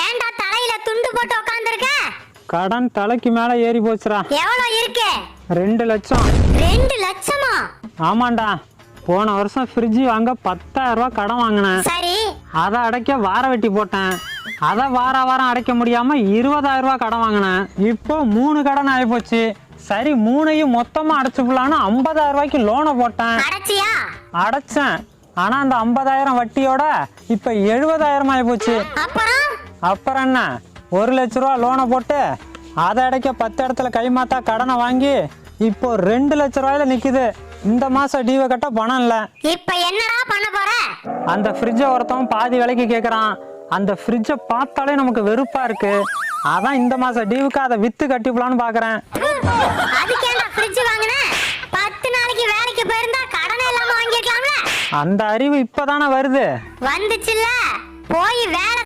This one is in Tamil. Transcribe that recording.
ஏன்டா தலையில துண்டு போட்டு உட்காந்துருக்க கடன் தலைக்கு மேலே ஏறி போச்சுடா. எவ்வளவு இருக்கு? ரெண்டு லட்சம். ரெண்டு லட்சமா? ஆமாண்டா. போன வருஷம் ஃப்ரிட்ஜ் வாங்க பத்தாயிரம் ரூபாய் கடன் வாங்கினேன். சரி. அதை அடைக்க வார வெட்டி போட்டேன். அதை வார வாரம் அடைக்க முடியாம இருபதாயிரம் ரூபாய் கடன் வாங்கினேன். இப்போ மூணு கடன் ஆகிப்போச்சு சரி மூணையும் மொத்தமா அடைச்சுக்கலான்னு ஐம்பதாயிரம் ரூபாய்க்கு லோனை போட்டேன். அடைச்சியா? அடைச்சேன். ஆனா அந்த ஐம்பதாயிரம் வட்டியோட இப்ப எழுபதாயிரம் ஆகிப்போச்சு அப்புறம் அப்புறம் என்ன ஒரு லட்ச ரூபா லோனை போட்டு அதை அடைக்க பத்து இடத்துல கைமாத்தா கடனை வாங்கி இப்போ ரெண்டு லட்ச ரூபாயில நிக்குது. இந்த மாசம் டீவை கட்ட பணம் இல்லை. இப்ப என்னடா பண்ண போற? அந்த ஃப்ரிட்ஜை ஒருத்தவன் பாதி விலைக்கு கேட்குறான் அந்த ஃப்ரிட்ஜை பார்த்தாலே நமக்கு வெறுப்பா இருக்கு. அதான் இந்த மாசம் டீவுக்கு அதை வித்து கட்டிப்பலான்னு வாங்கின? பத்து நாளைக்கு வேலைக்கு போயிருந்தா கடனே இல்லாம வாங்கிருக்கலாம்ல அந்த அறிவு இப்போதானே வருது. வந்துச்சுல்ல. போய் வேலை